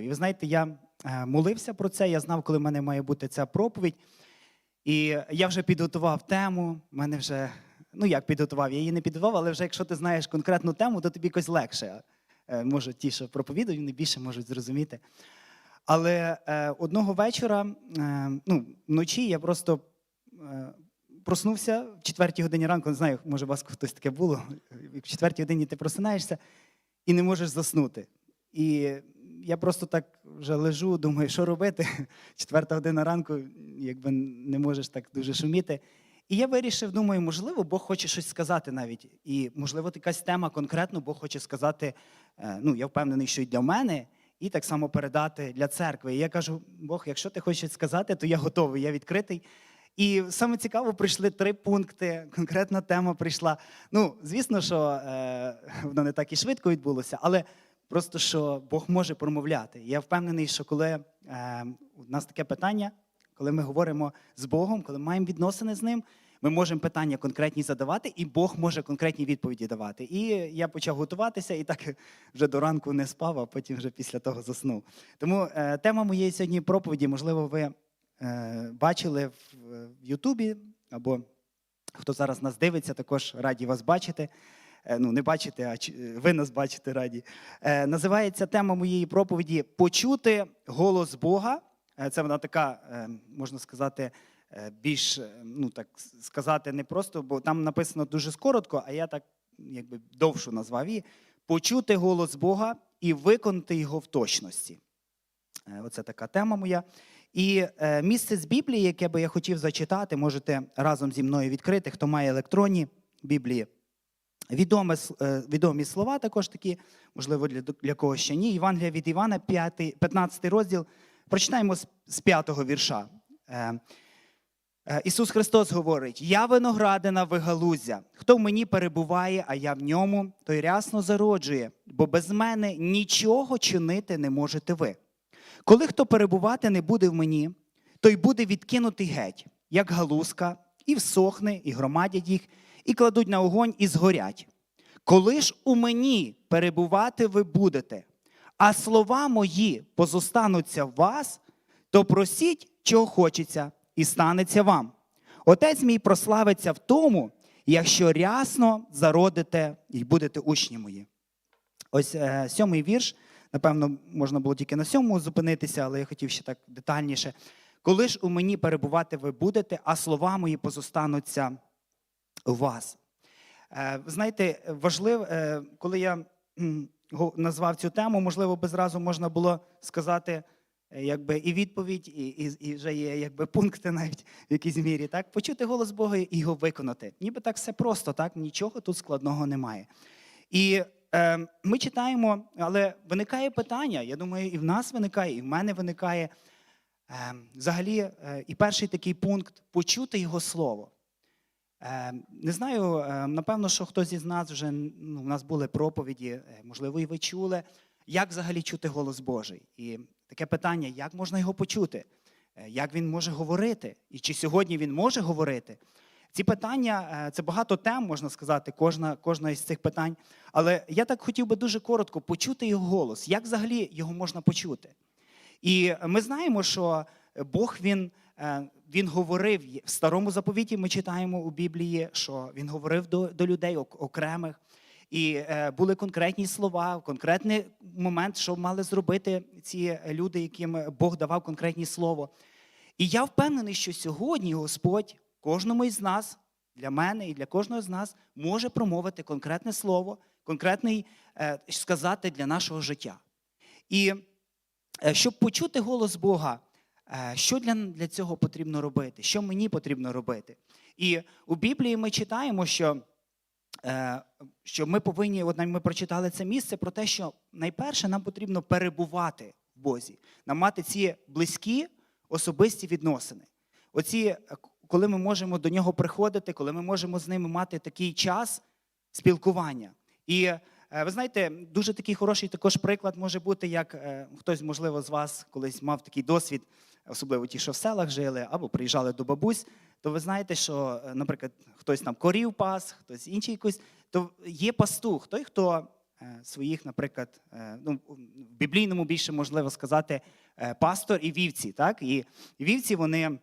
І ви знаєте, я е, молився про це, я знав, коли в мене має бути ця проповідь. І я вже підготував тему. мене вже, ну як підготував, я її не підготував, але вже якщо ти знаєш конкретну тему, то тобі якось легше. Е, Може, ті, що проповідують, вони більше можуть зрозуміти. Але е, одного вечора, е, ну, вночі я просто е, проснувся в четвертій годині ранку, не знаю, може, у вас хтось таке було. В четвертій годині ти просинаєшся і не можеш заснути. І я просто так вже лежу, думаю, що робити. Четверта година ранку, якби не можеш так дуже шуміти. І я вирішив, думаю, можливо, Бог хоче щось сказати навіть. І, можливо, якась тема конкретно Бог хоче сказати. е, Ну, я впевнений, що і для мене, і так само передати для церкви. І я кажу: Бог, якщо ти хочеш сказати, то я готовий, я відкритий. І саме цікаво, прийшли три пункти. Конкретна тема прийшла. Ну, звісно, що е, воно не так і швидко відбулося, але просто що Бог може промовляти. Я впевнений, що коли е, у нас таке питання, коли ми говоримо з Богом, коли маємо відносини з ним, ми можемо питання конкретні задавати, і Бог може конкретні відповіді давати. І я почав готуватися, і так вже до ранку не спав, а потім вже після того заснув. Тому е, тема моєї сьогодні проповіді, можливо, ви е, бачили в, Ютубі, або хто зараз нас дивиться, також раді вас бачити. Е, Ну, не бачите, а е, ви нас бачите раді. Е, називається тема моєї проповіді Почути голос Бога. Це вона така, можна сказати, більш ну так сказати, не просто, бо там написано дуже скоротко, а я так якби довшу назвав її. Почути голос Бога і виконати його в точності. Оце така тема моя. І місце з Біблії, яке би я хотів зачитати, можете разом зі мною відкрити, хто має електронні Біблії. Відомі, е, відомі слова також такі, можливо, для, для когось ще ні. Євангелія від Івана, 5, 15 розділ. Прочитаємо з, з 5 вірша. Е, е, Ісус Христос говорить: Я виноградина вигалузя. Хто в мені перебуває, а я в ньому, той рясно зароджує, бо без мене нічого чинити не можете ви. Коли хто перебувати не буде в мені, той буде відкинутий геть, як галузка, і всохне, і громадять їх, і кладуть на огонь, і згорять. Коли ж у мені перебувати ви будете, а слова мої позостануться в вас, то просіть, чого хочеться, і станеться вам. Отець мій прославиться в тому, якщо рясно зародите і будете учні мої. Ось е, сьомий вірш. Напевно, можна було тільки на сьомому зупинитися, але я хотів ще так детальніше. Коли ж у мені перебувати ви будете, а слова мої позостануться вас. Е, знаєте, важливо, е, коли я назвав цю тему, можливо, би зразу можна було сказати е, якби, і відповідь, і, і, і вже є якби, пункти навіть в якійсь мірі. Так? Почути голос Бога і його виконати. Ніби так все просто, так? нічого тут складного немає. І е, ми читаємо, але виникає питання. Я думаю, і в нас виникає, і в мене виникає. Е, взагалі, і перший такий пункт почути його слово. Е, Не знаю, е, напевно, що хтось із нас вже ну, у нас були проповіді, е, можливо, і ви чули, як взагалі чути голос Божий. І таке питання: як можна його почути? Е, Як він може говорити? І чи сьогодні він може говорити? Ці питання е, це багато тем, можна сказати, кожна, кожна із цих питань. Але я так хотів би дуже коротко почути його голос. Як взагалі його можна почути? І ми знаємо, що Бог він, він говорив в старому заповіті. Ми читаємо у Біблії, що він говорив до, до людей окремих. І е, були конкретні слова, конкретний момент, що мали зробити ці люди, яким Бог давав конкретні слово. І я впевнений, що сьогодні Господь кожному із нас, для мене і для кожного з нас, може промовити конкретне слово, конкретний е, сказати для нашого життя. І Е, щоб почути голос Бога, що для, для цього потрібно робити? Що мені потрібно робити? І у Біблії ми читаємо, що, е, що ми повинні, от ми прочитали це місце про те, що найперше нам потрібно перебувати в Бозі, нам мати ці близькі особисті відносини. Оці, е, коли ми можемо до нього приходити, коли ми можемо з ними мати такий час спілкування. І е, ви знаєте, дуже такий хороший також приклад може бути, як е, хтось, можливо, з вас колись мав такий досвід, особливо ті, що в селах жили, або приїжджали до бабусь, то ви знаєте, що, е, наприклад, хтось там корів пас, хтось інший якийсь, то є пастух, той, хто е, своїх, наприклад, е, ну, в біблійному більше можливо сказати, пастор і вівці. Так? І вівці вони.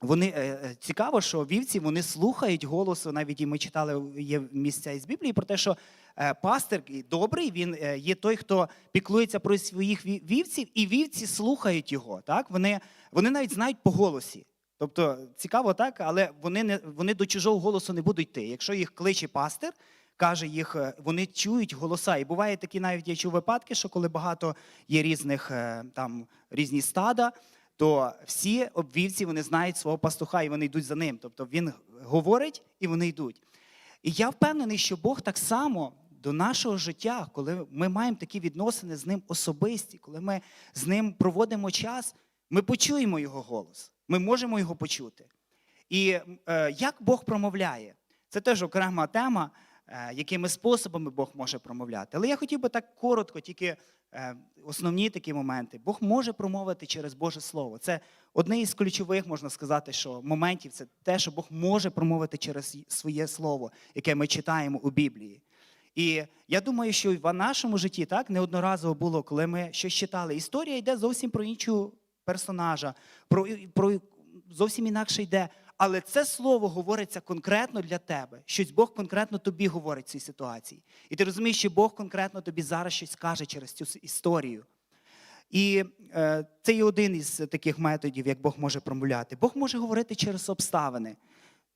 Вони цікаво, що вівці вони слухають голосу. Навіть і ми читали є місця із Біблії про те, що пастир і добрий він е, є той, хто піклується про своїх вівців, і вівці слухають його. Так вони, вони навіть знають по голосі. Тобто цікаво, так, але вони не вони до чужого голосу не будуть йти. Якщо їх кличе пастир, каже їх, е, вони чують голоса. І буває такі навіть я чув випадки, що коли багато є різних е, там різні стада, то всі обвівці вони знають свого пастуха і вони йдуть за ним. Тобто він говорить і вони йдуть. І я впевнений, що Бог так само до нашого життя, коли ми маємо такі відносини з ним особисті, коли ми з ним проводимо час, ми почуємо його голос. Ми можемо його почути. І е, як Бог промовляє, це теж окрема тема, е, якими способами Бог може промовляти. Але я хотів би так коротко, тільки е, основні такі моменти. Бог може промовити через Боже Слово. Це одне із ключових, можна сказати, що моментів це те, що Бог може промовити через своє слово, яке ми читаємо у Біблії. І я думаю, що в нашому житті так неодноразово було, коли ми щось читали. Історія йде зовсім про іншого персонажа, про, про зовсім інакше йде. Але це слово говориться конкретно для тебе. Щось Бог конкретно тобі говорить в цій ситуації. І ти розумієш, що Бог конкретно тобі зараз щось каже через цю історію. І е, це є один із таких методів, як Бог може промовляти. Бог може говорити через обставини.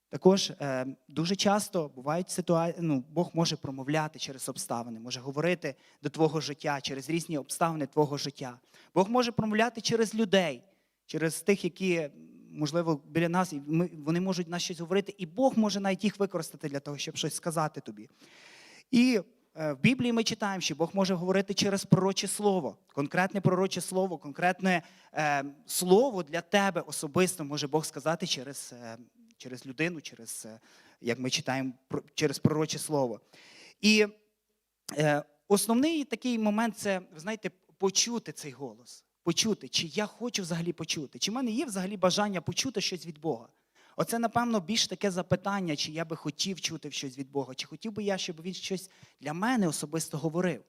Також е, дуже часто бувають ситуації, ну, Бог може промовляти через обставини, може говорити до твого життя, через різні обставини твого життя. Бог може промовляти через людей, через тих, які, можливо, біля нас, і ми, вони можуть нас щось говорити, і Бог може навіть їх використати для того, щоб щось сказати тобі. І е, в Біблії ми читаємо, що Бог може говорити через пророче слово, конкретне пророче слово, конкретне е, слово для тебе особисто може Бог сказати через, е, через людину, через, е, як ми читаємо, через пророче слово. І е, основний такий момент це, ви знаєте, почути цей голос. Почути, чи я хочу взагалі почути, чи в мене є взагалі бажання почути щось від Бога. Оце, напевно, більш таке запитання, чи я би хотів чути щось від Бога, чи хотів би я, щоб він щось для мене особисто говорив.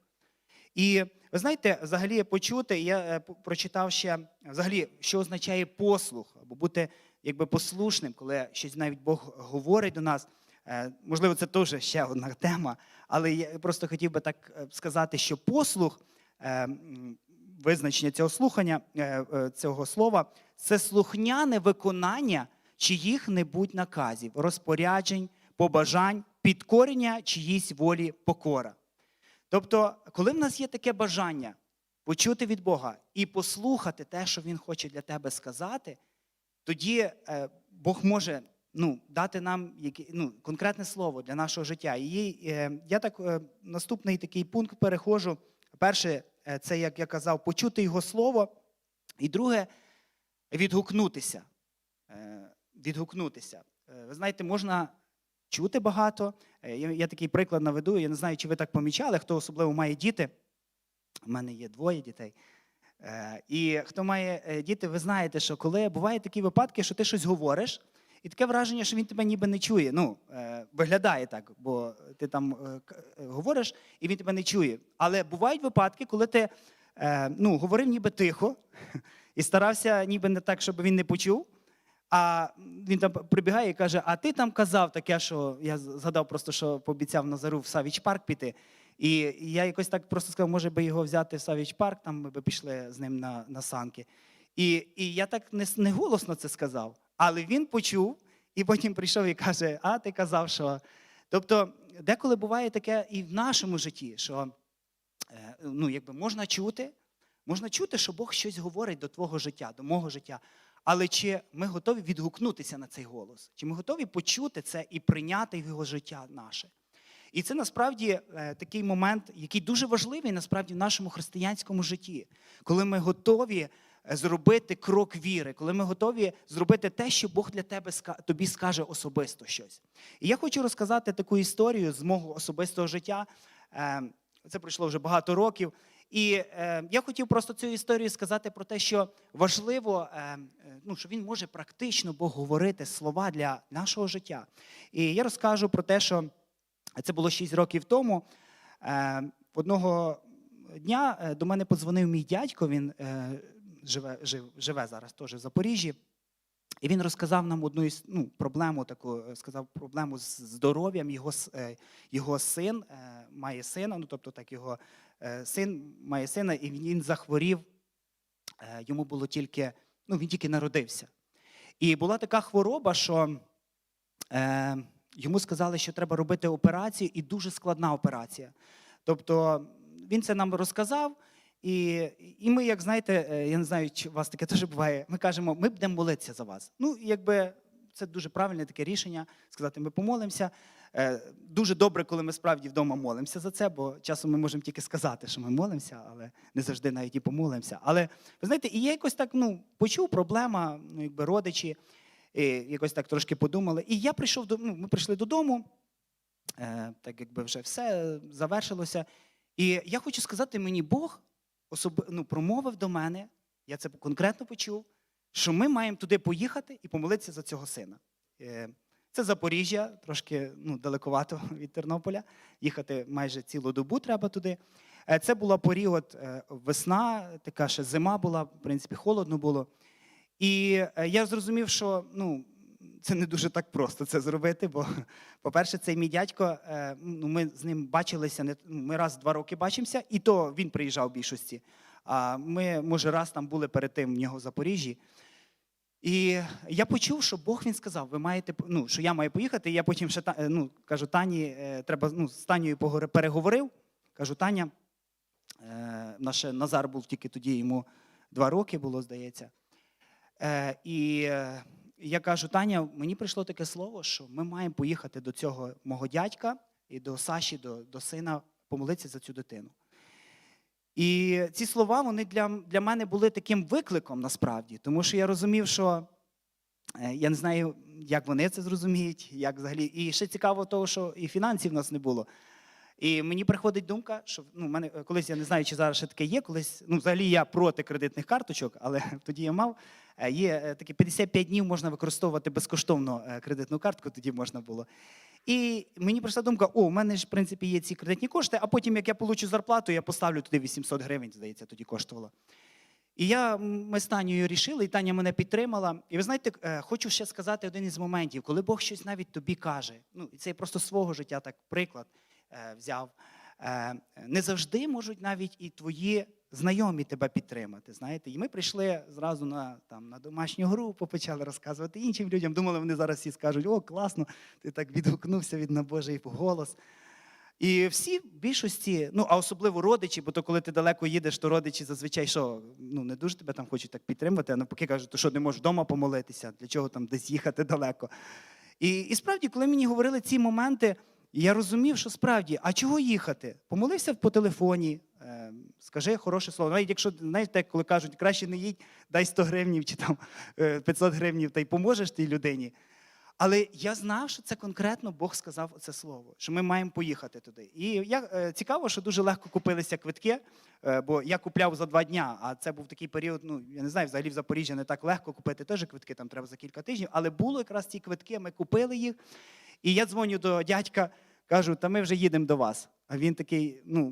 І ви знаєте, взагалі почути, я е, прочитав ще взагалі, що означає послух, або бути якби послушним, коли щось навіть Бог говорить до нас. Е, Можливо, це теж ще одна тема, але я просто хотів би так е, сказати, що послух, е, визначення цього слухання, цього слова, це слухняне виконання чиїх-небудь наказів, розпоряджень, побажань, підкорення чиїсь волі покора. Тобто, коли в нас є таке бажання почути від Бога і послухати те, що Він хоче для тебе сказати, тоді е, Бог може ну, дати нам які, ну, конкретне слово для нашого життя. І е, я так е, наступний такий пункт переходжу. Перше, це, як я казав, почути його слово. І друге відгукнутися. Відгукнутися. Ви знаєте, можна чути багато. Я такий приклад наведу. Я не знаю, чи ви так помічали, хто особливо має діти. У мене є двоє дітей. Е, І хто має е, діти, ви знаєте, що коли бувають такі випадки, що ти щось говориш, і таке враження, що він тебе ніби не чує. Ну, е, виглядає так, бо ти там говориш, і він тебе не чує. Але бувають випадки, коли ти ну, говорив ніби тихо і старався ніби не так, щоб він не почув. А він там прибігає і каже: А ти там казав таке, що я згадав просто, що пообіцяв Назару в Савіч парк піти. І я якось так просто сказав, може би його взяти в Савіч парк, там ми би пішли з ним на, на санки. І, і я так не, не голосно це сказав, але він почув і потім прийшов і каже: А ти казав, що. Тобто, деколи буває таке і в нашому житті, що е, ну, якби можна чути, можна чути, що Бог щось говорить до твого життя, до мого життя. Але чи ми готові відгукнутися на цей голос? Чи ми готові почути це і прийняти його життя наше? І це насправді е, такий момент, який дуже важливий насправді в нашому християнському житті, коли ми готові е, зробити крок віри, коли ми готові зробити те, що Бог для тебе тобі скаже особисто щось. І я хочу розказати таку історію з мого особистого життя. Е, Це пройшло вже багато років. І е, я хотів просто цю історію сказати про те, що важливо, е, ну, що він може практично Бог говорити слова для нашого життя. І я розкажу про те, що це було 6 років тому. Е, одного дня е, до мене подзвонив мій дядько, він е, живе, жив, живе зараз теж в Запоріжжі. І він розказав нам одну із- ну, проблему, таку, сказав проблему з здоров'ям. Його, його син має сина, ну тобто так, його син має сина, і він захворів. Йому було тільки, ну він тільки народився. І була така хвороба, що йому сказали, що треба робити операцію, і дуже складна операція. Тобто він це нам розказав, і, і ми, як знаєте, е, я не знаю, чи у вас таке теж буває, ми кажемо, ми будемо молитися за вас. Ну, якби це дуже правильне таке рішення, сказати, ми помолимося. Е, Дуже добре, коли ми справді вдома молимося за це, бо часом ми можемо тільки сказати, що ми молимося, але не завжди навіть і помолимося. Але ви знаєте, і я якось так ну, почув проблема, ну, якби родичі, якось так трошки подумали. І я прийшов до, ну, ми прийшли додому, е, так якби вже все завершилося. І я хочу сказати, мені Бог особ... ну, промовив до мене, я це конкретно почув, що ми маємо туди поїхати і помолитися за цього сина. Е, Це Запоріжжя, трошки ну, далековато від Тернополя. Їхати майже цілу добу треба туди. Е, Це була період весна, така ще зима була, в принципі, холодно було. І е, я зрозумів, що ну, це не дуже так просто це зробити, бо, по-перше, цей мій дядько, е, ну, ми з ним бачилися, ми раз в два роки бачимося, і то він приїжджав в більшості. А ми, може, раз там були перед тим в нього в Запоріжжі. І я почув, що Бог він сказав, ви маєте ну, що я маю поїхати. І я потім ще е, ну, кажу, Тані, треба ну, з Танією переговорив. Кажу, Таня, наш Назар був тільки тоді, йому два роки було, здається. Е, і е, я кажу, Таня, мені прийшло таке слово, що ми маємо поїхати до цього мого дядька і до Саші, до, до сина, помолитися за цю дитину. І ці слова вони для, для мене були таким викликом насправді, тому що я розумів, що е, я не знаю, як вони це зрозуміють, як взагалі. І ще цікаво того, що і фінансів в нас не було. І мені приходить думка, що ну, мене е, колись я не знаю, чи зараз ще таке є. Колись, ну, взагалі я проти кредитних карточок, але тоді я мав. Е, Є е, такі 55 днів можна використовувати безкоштовно кредитну картку, тоді можна було. І мені прийшла думка: о, у мене ж в принципі є ці кредитні кошти, а потім, як я получу зарплату, я поставлю туди 800 гривень, здається, тоді коштувало. І я, ми з Танею рішили, і Таня мене підтримала. І ви знаєте, хочу ще сказати один із моментів, коли Бог щось навіть тобі каже. Ну, і це просто свого життя так приклад взяв. Е, не завжди можуть навіть і твої знайомі тебе підтримати. Знаєте, і ми прийшли зразу на, там, на домашню групу, почали розказувати іншим людям. Думали, вони зараз всі скажуть: о, класно, ти так відгукнувся від на Божий голос. І всі в більшості, ну а особливо родичі, бо то коли ти далеко їдеш, то родичі зазвичай що ну не дуже тебе там хочуть так підтримувати, а навпаки кажуть, то що не можеш вдома помолитися, для чого там десь їхати далеко. І, і справді, коли мені говорили ці моменти, я розумів, що справді, а чого їхати? Помолився по телефоні, е, скажи хороше слово. Навіть якщо знаєте, коли кажуть, краще не їдь, дай 100 гривнів чи там е, 500 гривнів, та й поможеш тій людині. Але я знав, що це конкретно Бог сказав це слово, що ми маємо поїхати туди. І я е, цікаво, що дуже легко купилися квитки, е, бо я купляв за два дня, а це був такий період. Ну я не знаю, взагалі в Запоріжжі не так легко купити теж квитки, там треба за кілька тижнів. Але було якраз ці квитки, ми купили їх. І я дзвоню до дядька, кажу, та ми вже їдемо до вас. А він такий, ну,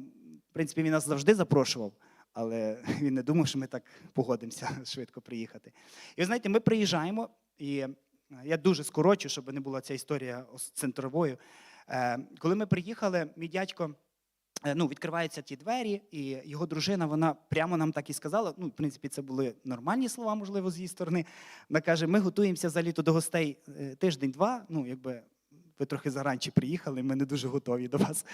в принципі, він нас завжди запрошував. Але він не думав, що ми так погодимося швидко приїхати. І ви знаєте, ми приїжджаємо, і я дуже скорочу, щоб не була ця історія ос- центровою. Е, Коли ми приїхали, мій дядько. е, Ну, відкриваються ті двері, і його дружина, вона прямо нам так і сказала. Ну, в принципі, це були нормальні слова, можливо, з її сторони. Вона каже: ми готуємося за літо до гостей е, тиждень-два. Ну, якби ви трохи заранче приїхали, ми не дуже готові до вас.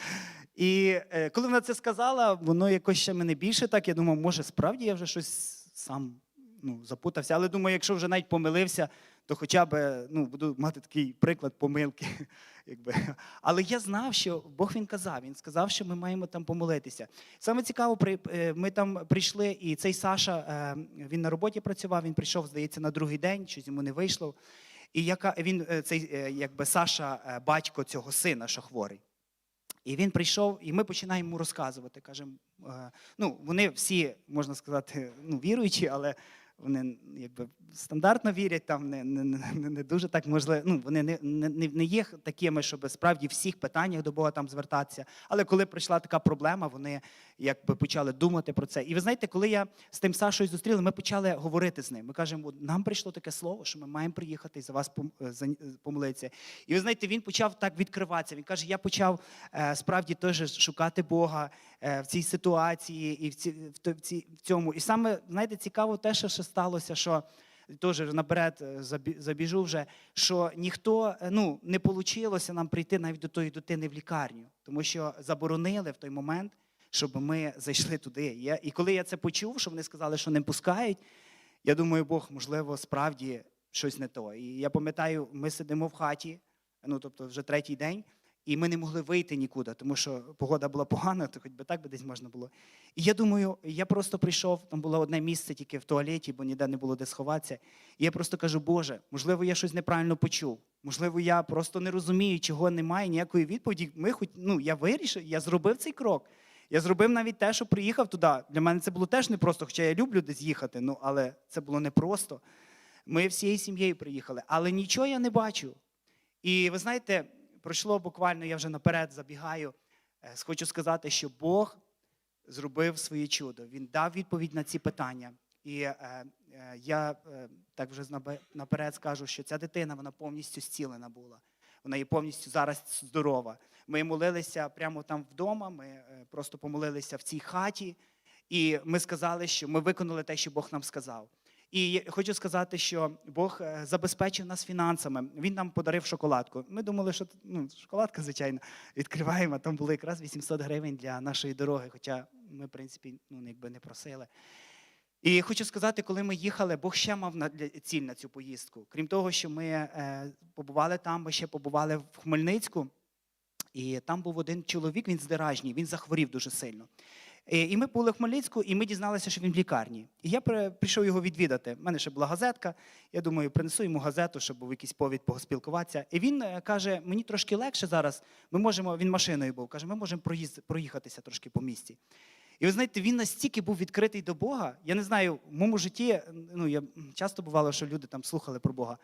І коли вона це сказала, воно якось ще мене більше так. Я думав, може, справді я вже щось сам ну, запутався. Але думаю, якщо вже навіть помилився, то хоча б ну, буду мати такий приклад помилки. Якби. Але я знав, що Бог він казав. Він сказав, що ми маємо там помолитися. Саме цікаво, е, ми там прийшли, і цей Саша е, він на роботі працював. Він прийшов, здається, на другий день, щось йому не вийшло. І він е, цей якби Саша, батько цього сина, що хворий. І він прийшов, і ми починаємо йому розказувати. Кажемо, ну вони всі, можна сказати, ну, віруючі, але вони якби стандартно вірять, там не, не, не, не дуже так можливо. Ну, вони не, не, не є такими, щоб справді всіх питаннях до Бога там звертатися. Але коли прийшла така проблема, вони якби почали думати про це. І ви знаєте, коли я з тим Сашою зустріли, ми почали говорити з ним. Ми кажемо, нам прийшло таке слово, що ми маємо приїхати і за вас е, е, помолитися. І ви знаєте, він почав так відкриватися. Він каже: я почав е, справді теж шукати Бога в цій ситуації і в, ці, в, ці, в цьому. І саме знаєте, цікаво те, що ще сталося, що. Теж наперед е, забіжу вже, що ніхто е, ну не вийшло нам прийти навіть до тої дитини в лікарню, тому що заборонили в той момент, щоб ми зайшли туди. Я, і коли я це почув, що вони сказали, що не пускають, я думаю, Бог, можливо, справді щось не то. І я пам'ятаю, ми сидимо в хаті, ну тобто вже третій день, і ми не могли вийти нікуди, тому що погода була погана, то хоч би так би десь можна було. І я думаю, я просто прийшов, там було одне місце тільки в туалеті, бо ніде не було де сховатися. І я просто кажу, Боже, можливо, я щось неправильно почув. Можливо, я просто не розумію, чого немає, ніякої відповіді. Ми хоч, ну, я вирішив, я зробив цей крок. Я зробив навіть те, що приїхав туди. Для мене це було теж непросто, хоча я люблю десь їхати, ну, але це було непросто. Ми всією сім'єю приїхали, але нічого я не бачу. І ви знаєте, пройшло буквально, я вже наперед забігаю. Е, Хочу сказати, що Бог зробив своє чудо. Він дав відповідь на ці питання. І е, е, я е, так вже наперед скажу, що ця дитина вона повністю зцілена була. Вона є повністю зараз здорова. Ми молилися прямо там вдома. Ми е, просто помолилися в цій хаті, і ми сказали, що ми виконали те, що Бог нам сказав. І хочу сказати, що Бог е, забезпечив нас фінансами. Він нам подарив шоколадку. Ми думали, що ну, шоколадка, звичайно, відкриваємо. Там було якраз 800 гривень для нашої дороги. Хоча ми, в принципі, ну якби не просили. І хочу сказати, коли ми їхали, Бог ще мав ціль на цю поїздку. Крім того, що ми е, побували там, ми ще побували в Хмельницьку, і там був один чоловік, він з Деражні, він захворів дуже сильно. Е, І ми були в Хмельницьку, і ми дізналися, що він в лікарні. І я при- прийшов його відвідати. У мене ще була газетка. Я думаю, принесу йому газету, щоб був якийсь повід поспілкуватися. І він е, каже: мені трошки легше зараз. Ми можемо, він машиною був, каже, ми можемо проїзд, проїхатися трошки по місті. І ви знаєте, він настільки був відкритий до Бога. Я не знаю, в моєму житті, ну я часто бувало, що люди там слухали про Бога.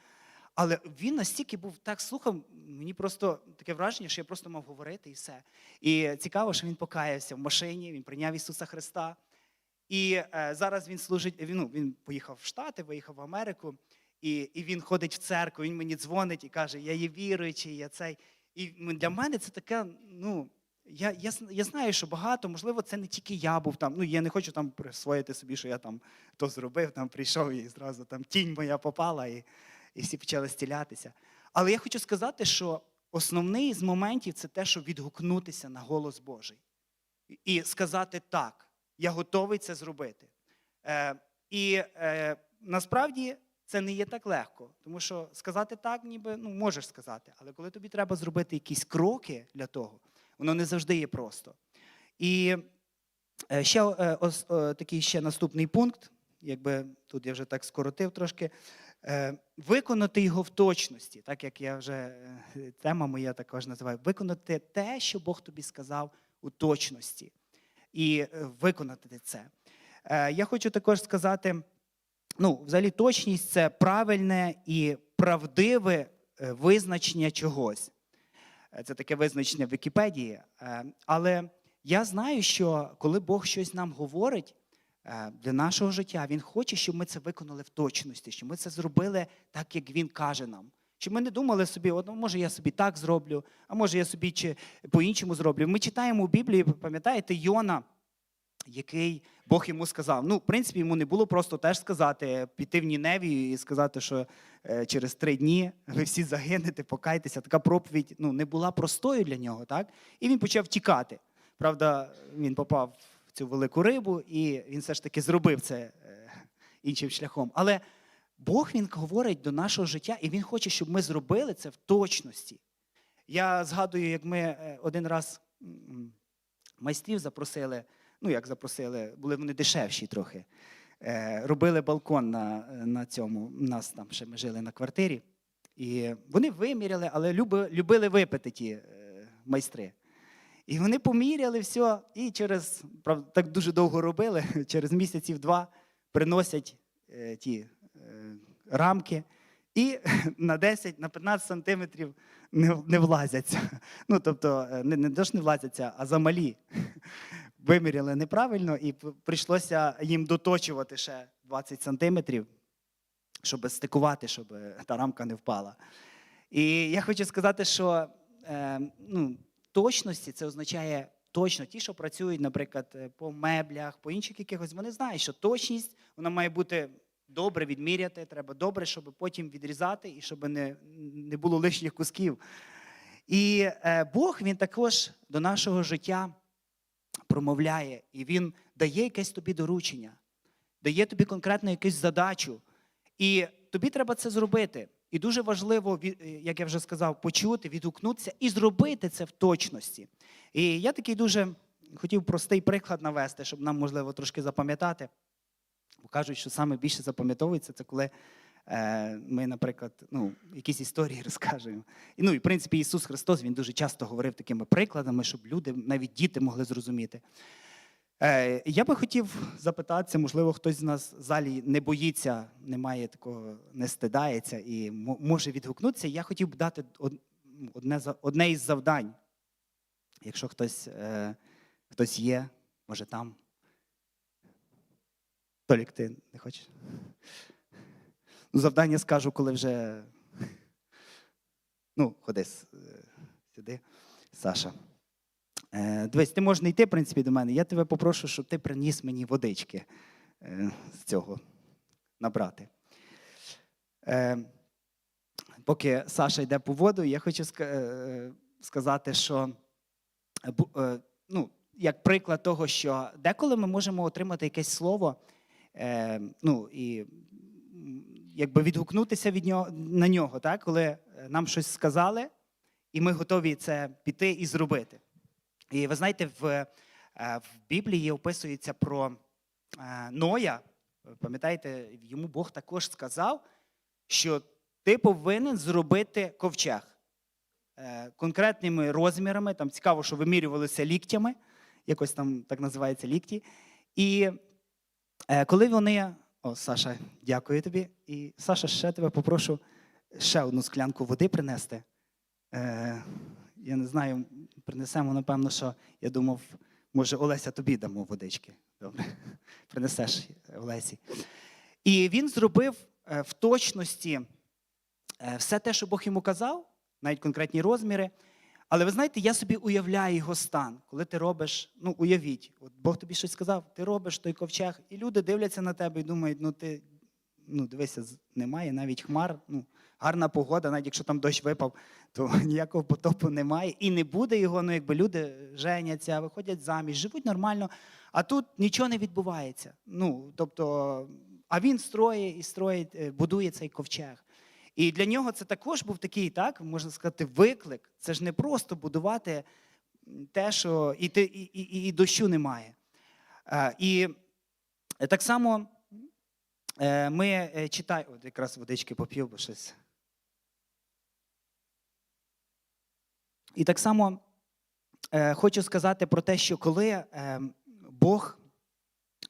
Але він настільки був так слухав, мені просто таке враження, що я просто мав говорити і все. І цікаво, що він покаявся в машині, він прийняв Ісуса Христа. І е, зараз він служить. Він, ну, він поїхав в Штати, виїхав в Америку, і, і він ходить в церкву. Він мені дзвонить і каже: Я є віруючий, я цей. І для мене це таке, ну. Я, я, я знаю, що багато, можливо, це не тільки я був там. Ну, я не хочу там присвоїти собі, що я там то зробив, там прийшов і зразу там тінь моя попала, і, і всі почали стілятися. Але я хочу сказати, що основний з моментів це те, що відгукнутися на голос Божий і сказати так, я готовий це зробити. Е, і е, насправді це не є так легко, тому що сказати так, ніби ну, можеш сказати, але коли тобі треба зробити якісь кроки для того, воно не завжди є просто. І е, ще е, ос- е, такий ще наступний пункт, якби тут я вже так скоротив трошки. Е, Виконати його в точності, так як я вже е, тема моя також називаю, виконати те, що Бог тобі сказав у точності, і е, виконати це. Я хочу також сказати: ну, взагалі, точність це правильне і правдиве визначення чогось. Це таке визначення в Вікіпедії. Але я знаю, що коли Бог щось нам говорить для нашого життя, Він хоче, щоб ми це виконали в точності, щоб ми це зробили так, як Він каже нам. Щоб ми не думали собі, ну, може, я собі так зроблю, а може я собі чи по-іншому зроблю. Ми читаємо у Біблії, пам'ятаєте, Йона, який Бог йому сказав. Ну, в принципі, йому не було просто теж сказати, піти в Ніневію і сказати, що е, через три дні ви всі загинете, покайтеся. Така проповідь ну, не була простою для нього, так? І він почав тікати. Правда, він попав цю велику рибу, і він все ж таки зробив це е, іншим шляхом. Але Бог він говорить до нашого життя, і Він хоче, щоб ми зробили це в точності. Я згадую, як ми е, один раз майстрів запросили, ну як запросили, були вони дешевші трохи. Е, Робили балкон на, на цьому. У нас там ще ми жили на квартирі. І вони виміряли, але люби, любили випити ті майстри. І вони поміряли все, і через, правда, так дуже довго робили, через місяців два приносять е, ті е, рамки, і на 10, на 15 сантиметрів не, не влазяться. Ну, тобто, е, не, не ж не влазяться, а замалі. Виміряли неправильно, і прийшлося їм доточувати ще 20 сантиметрів, щоб стикувати, щоб е, та рамка не впала. І я хочу сказати, що е, ну, точності це означає точно ті, що працюють, наприклад, е, по меблях, по інших якихось, вони знають, що точність вона має бути добре відміряти, треба добре, щоб потім відрізати і щоб не, не було лишніх кусків. І е, Бог він також до нашого життя промовляє, і Він дає якесь тобі доручення, дає тобі конкретну якусь задачу. І тобі треба це зробити. І дуже важливо, е, як я вже сказав, почути, відгукнутися і зробити це в точності. І я такий дуже хотів простий приклад навести, щоб нам, можливо, трошки запам'ятати. Бо кажуть, що саме більше запам'ятовується, це коли е, ми, наприклад, ну, якісь історії розкажемо. І, ну, і, в принципі, Ісус Христос він дуже часто говорив такими прикладами, щоб люди, навіть діти, могли зрозуміти. Е, я би хотів запитатися, можливо, хтось з нас в залі не боїться, не має такого, не стидається і може відгукнутися. Я хотів би дати одне, одне із завдань. Якщо хтось, е, хтось є, може там. Толік, ти не хочеш? Ну, завдання скажу, коли вже. Ну, ходи е, сюди, Саша. Е, дивись, ти можеш не йти, в принципі, до мене. Я тебе попрошу, щоб ти приніс мені водички е, з цього набрати. Е, поки Саша йде по воду, я хочу сказати, що ну, як приклад того, що деколи ми можемо отримати якесь слово, ну, і якби відгукнутися від нього, на нього, так? коли нам щось сказали, і ми готові це піти і зробити. І ви знаєте, в, е, в Біблії описується про е, Ноя. Пам'ятаєте, йому Бог також сказав, що ти повинен зробити ковчег е, конкретними розмірами. Там цікаво, що вимірювалися ліктями, якось там так називається лікті. І коли вони. О, Саша, дякую тобі. І Саша, ще тебе попрошу ще одну склянку води принести. Я не знаю, принесемо, напевно, що я думав, може, Олеся тобі дамо водички. Добре, принесеш Олесі. І він зробив е, в точності е, все те, що Бог йому казав, навіть конкретні розміри. Але ви знаєте, я собі уявляю його стан, коли ти робиш, ну уявіть, от Бог тобі щось сказав, ти робиш той ковчег, і люди дивляться на тебе і думають, ну ти ну дивися, немає навіть хмар, ну гарна погода, навіть якщо там дощ випав, то ніякого потопу немає. І не буде його, ну якби люди женяться, виходять заміж, живуть нормально, а тут нічого не відбувається. Ну, тобто, а він строїть і строїть, е, будує цей ковчег. І для нього це також був такий, так, можна сказати, виклик. Це ж не просто будувати те, що і, ти, і, і, і дощу немає. Е, І так само е, ми читаємо, от якраз водички поп'ю, бо щось. І так само е, хочу сказати про те, що коли е, Бог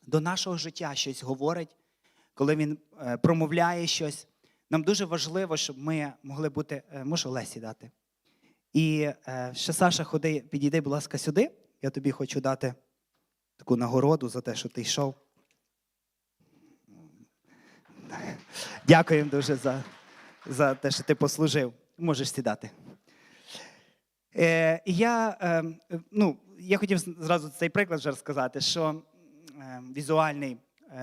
до нашого життя щось говорить, коли Він е, промовляє щось, нам дуже важливо, щоб ми могли бути. е, Можу Лесі дати. І е, ще Саша, ходи, підійди, будь ласка, сюди. Я тобі хочу дати таку нагороду за те, що ти йшов. Дякуємо дуже за, за те, що ти послужив. Можеш сідати. Е, я, е, ну, я хотів зразу цей приклад вже розказати, що е, візуальний.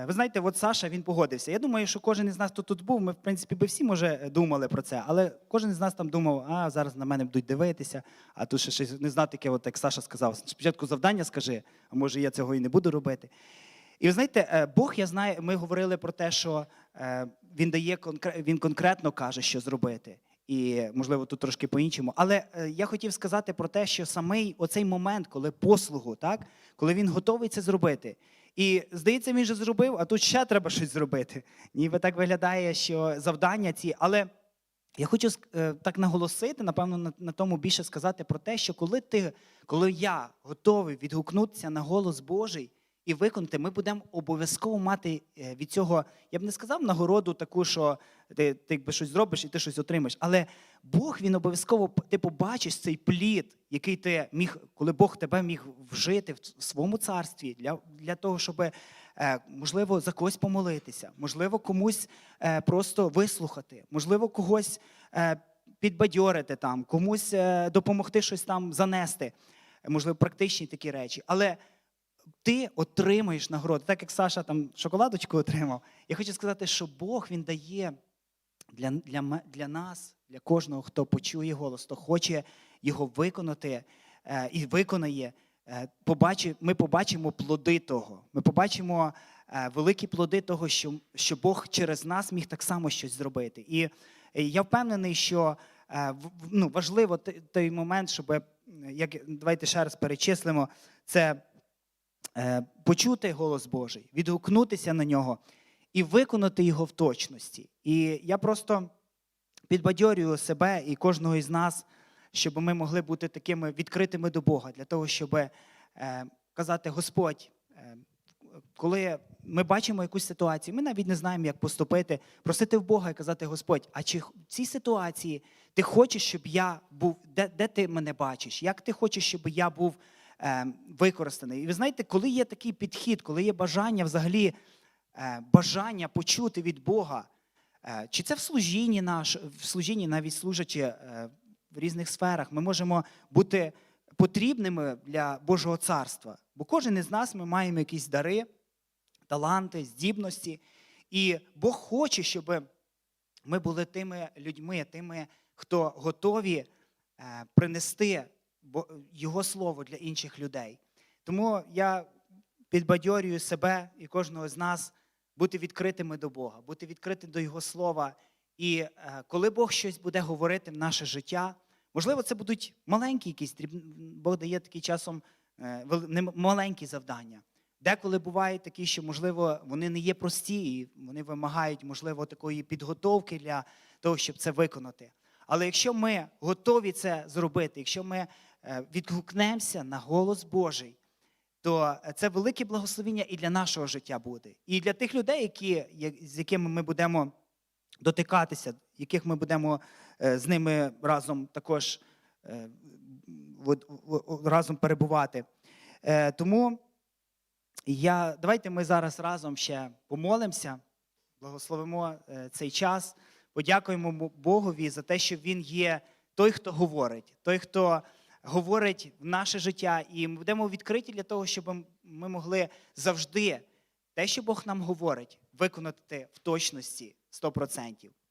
Ви знаєте, от Саша він погодився. Я думаю, що кожен із нас, хто тут був, ми, в принципі, би всі, може, думали про це, але кожен із нас там думав, а зараз на мене будуть дивитися, а тут ще щось не знати, яке, от як Саша сказав, спочатку завдання скажи, а може я цього і не буду робити. І ви знаєте, е, Бог, я знаю, ми говорили про те, що е, він дає він конкретно каже, що зробити. І, можливо, тут трошки по-іншому. Але е, я хотів сказати про те, що самий оцей момент, коли послугу, так, коли він готовий це зробити. І здається, він же зробив, а тут ще треба щось зробити. Ніби так виглядає, що завдання ці. Але я хочу е, так наголосити, напевно, на, на тому більше сказати про те, що коли ти, коли я готовий відгукнутися на голос Божий і виконати, ми будемо обов'язково мати е, від цього, я б не сказав нагороду таку, що ти, ти якби щось зробиш і ти щось отримаєш. Але Бог він обов'язково ти побачиш цей плід, який ти міг, коли Бог тебе міг вжити в своєму царстві для, для того, щоб е, можливо за когось помолитися, можливо, комусь е, просто вислухати, можливо, когось підбадьорити там, комусь допомогти щось там занести, можливо, практичні такі речі. Але ти отримаєш нагороду. Так як Саша там шоколадочку отримав. Я хочу сказати, що Бог він дає для, для, для нас, для кожного, хто почує голос, хто хоче його виконати е, і виконає. е, побачи- ми побачимо плоди того. Ми побачимо е, великі плоди того, що, що Бог через нас міг так само щось зробити. І я впевнений, що е, ну, важливо той- момент, щоб як давайте ще раз перечислимо, це почути голос Божий, відгукнутися на нього і виконати його в точності. І я просто підбадьорюю себе і кожного із нас, щоб ми могли бути такими відкритими до Бога, для того, щоб е, казати, Господь, е, коли ми бачимо якусь ситуацію, ми навіть не знаємо, як поступити, просити в Бога і казати, Господь, а чи в цій ситуації ти хочеш, щоб я був, де, де ти мене бачиш? Як ти хочеш, щоб я був е, використаний? І ви знаєте, коли є такий підхід, коли є бажання взагалі, е, бажання почути від Бога, е, чи це в служінні наш, в служінні навіть служачи е, в різних сферах, ми можемо бути потрібними для Божого царства. Бо кожен із нас ми маємо якісь дари, таланти, здібності. І Бог хоче, щоб ми були тими людьми, тими, хто готові принести Його слово для інших людей. Тому я підбадьорюю себе і кожного з нас бути відкритими до Бога, бути відкритим до Його слова. І е, коли Бог щось буде говорити в наше життя, можливо, це будуть маленькі якісь. Бог дає такий часом е, маленькі завдання. Деколи буває такі, що, можливо, вони не є прості, і вони вимагають, можливо, такої підготовки для того, щоб це виконати. Але якщо ми готові це зробити, якщо ми відгукнемося на голос Божий, то це велике благословіння і для нашого життя буде. І для тих людей, які, з якими ми будемо дотикатися, яких ми будемо е, з ними разом також е, разом перебувати. Е, Тому я, давайте ми зараз разом ще помолимося, благословимо е, цей час, подякуємо Богові за те, що Він є той, хто говорить, той, хто говорить в наше життя, і ми будемо відкриті для того, щоб ми могли завжди те, що Бог нам говорить, виконати в точності 100%.